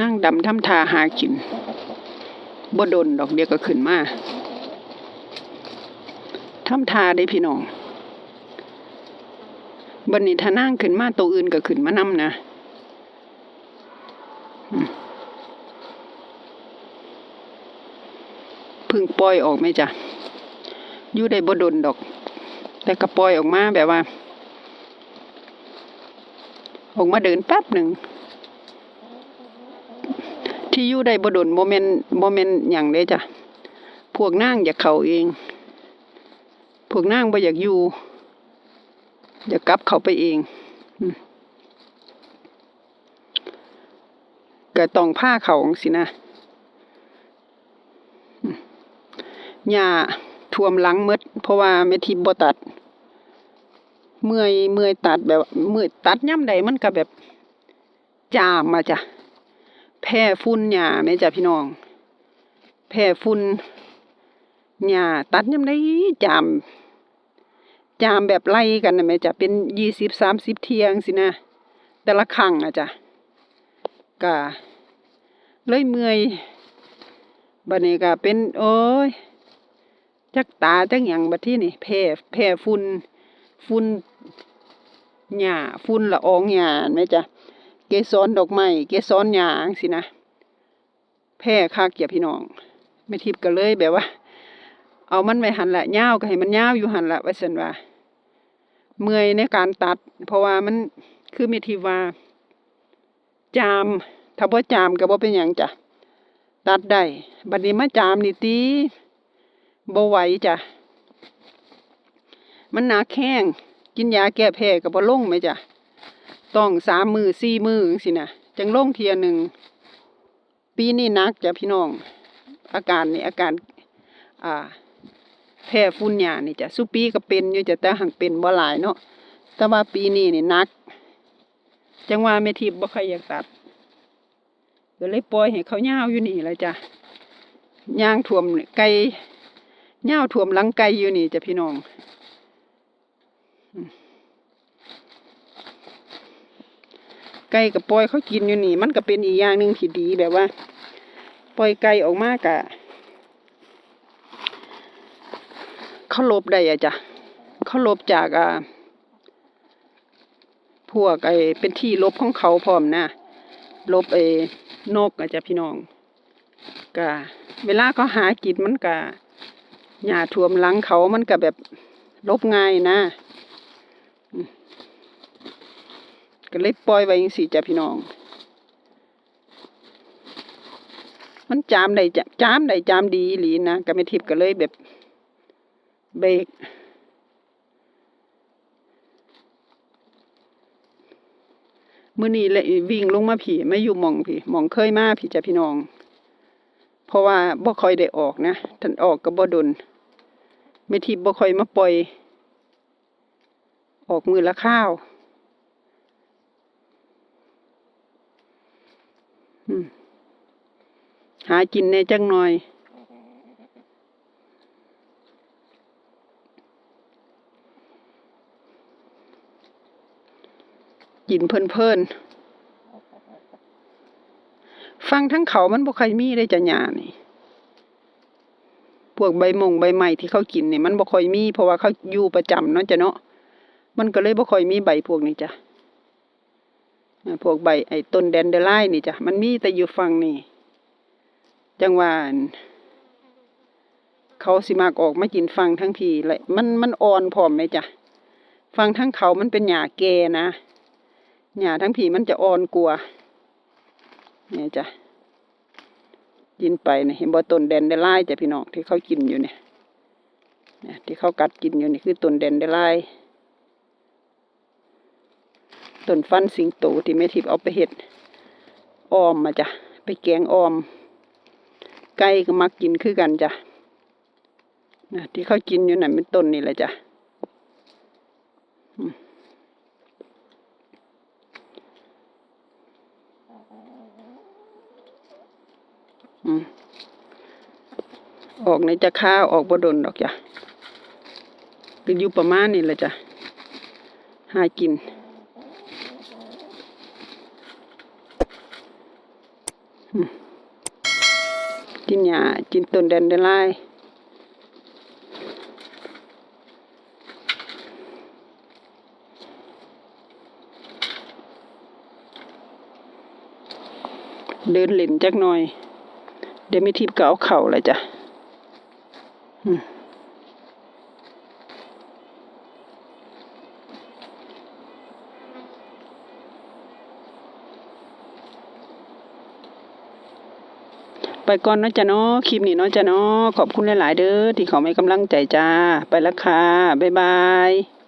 นั่งดำทำทาหากินบ่ดนดอกเดียวก็ขึ้นมาทำทาได้พี่น้องบันนี้ถ้านั่งขึ้นมาตัวอื่นก็ขึ้นมานำนะพึ่งปล่อยออกไหมจ๊ะอยู่ได้บ่ดนดอก แต่ก็ปล่อยออกมาแบบว่า ออกมาเดินแป๊บหนึ่ง ที่อยู่ได้บ่ดนโมเมนโมเมนหยังเด้จ้ะ พวกนางอยากเข้าเอง พวกนางบ่อยากอยู่ อยากกลับเข้าไปเองก็ต้องผ้าเขาจั่งสินะหญ้าท่วมหลังหมดเพราะว่าแม่ทิบ่ตัด เมื่อยเมื่อยตัดแบบเมื่อยตัดย่ำใดมันก็แบบ จามมาจ้ะ แพ้ฝุ่นหญ้าแม่จ้ะพี่น้อง แพ้ฝุ่นหญ้าตัดย่ำใดจาม จามแบบไล่กันนะแม่จ้ะเป็นยี่สิบสามสิบเทียงสินะ แต่ละครั้งอะจ้ะก็เลยเมื่อยบัดนี้ก็เป็น โอ้ยจักตาจักหยังบัดที่นี่แพ้แพ้ฝุ่นฝุ่นหญ้าฝุ่นละอองหญ้าแม่จ้ะ กสรดอกไม้เกสรหญ้างสินะแพ้คักอย่าพี่น้องแม่ทิพย์ก็เลยแบบว่า เอามันไว้หันละยาก็ให้มันยาอยู่หันละไว่าซั่นว่า เมื่อยในการตัด เพราะว่ามันคือม่ทิว่าจามถ้าบ่จามก็บ่เป็นหยังจ้ะตัดได้บัดนี้มาจามนี่ติบ่ไหวจ้ะมันหนักแข้งกินยาแก้แพ้ก็บ่ลงไหมจ้ะ ต้องสามมือสี่มือจังซี่นะจังลงเทียหนึ่ง ปีนี้นักจ้ะพี่น้อง อาการนี่อาการอ่าแพ้ฝุ่นหญ้านี่จ้ะสุปีก็เป็นอยู่จ้ะแต่หังเป็นบ่หลายเนาะแต่ว่าปีนี้นี่นัก จังว่าแม่ทิพย์บ่ใค่อยากตัดก็เลยปล่อยให้เขายาอยู่นี่แหละจ้ะย่างท่วมไก่ย่าวท่วมหลังไก่อยู่นี่จ้ะพี่น้อง ไก่กับปล่อยเขากินอยู่นี่ มันก็เป็นอีกอย่างหนึ่งที่ดีแบบว่า ปล่อยไก่ออกมากะเขาลบได้อะจ้ะเขาลบจากอ่าพวกไอเป็นที่ลบของเขาพร้อมนะลบไอนกอะจ้ะพี่น้องกะเวลาเขาหากินมันกะหญ้าท่วมหลังเขามันก็แบบลบง่ายนะ ก็เลยปล่อยไว้จังซี่จ้ะพี่น้อง มันจามได้จะจามได้จามดีหลีนะก็ไม่ทิพก็เลยแบบเบรกมื้อนี้เลยวิ่งลงมาผีไม่อยู่มองผีมองเคยมาผีจ้ะพี่น้อง เพราะว่าบ่ค่อยได้ออกนะท่านออกก็บ่ดนไม่ทิพบ่ค่อยมาปล่อย ออกมือละข้าว อืม หากินในจังหน่อย กินเพลินๆฟังทั้งเขามันบ่ค่อยมีได้จะหยานี่พวกใบมงใบไม้ที่เขากินเนี่ยมันบ่ค่อยมีเพราะว่าเขาอยู่ประจำเนาะจ้ะเนาะมันก็เลยบ่ค่อยมีใบพวกนี้จ้ะ พวกใบไอ้ต้นแดนเดอร์ไลน์นี่จ้ะมันมีแต่อยู่ฝั่งนี่จังหวานเขาสิมากออกมากินฟังทั้งพีเลยมันมันอ่อนพอมไหมจ้ะฟังทั้งเขามันเป็นหญ้าแก่นะหญ้าทั้งพีมันจะอ่อนกว่าเนี่ยจ้ะกินไปเนี่ยเห็นบ่ต้นแดนเดอร์ไลน์จ้ะพี่น้องที่เขากินอยู่เนี่ยที่เขากัดกินอยู่นี่คือต้นแดนเดอร์ไลน์ ต้นฟันสิงโตที่แม่ทิพย์เอาไปเห็ดออมมาจ้ะไปแกงออม ไก่ก็มักกินคือกันจ้ะนะที่เขากินอยู่นั่นเป็นต้นนี่แหละจ้ะออกในจะข้าวออกบดนดอกจ้ะก็อยู่ประมาณนี้แหละจ้ะหากิน กินหญ้ากินต้นแดนเดลายเดินเล่นจักหน่อย เดี๋ยวไม่ทิพย์ก็เอาเข่าเลยจ้ะอืม ไปก่อนเนาะจ้ะเนาะคลิปนี้เนาะจ้ะเนาะขอบคุณหลาย ๆ เด้อที่เขาให้กำลังใจจ้า ไปละค่ะ บ๊ายบาย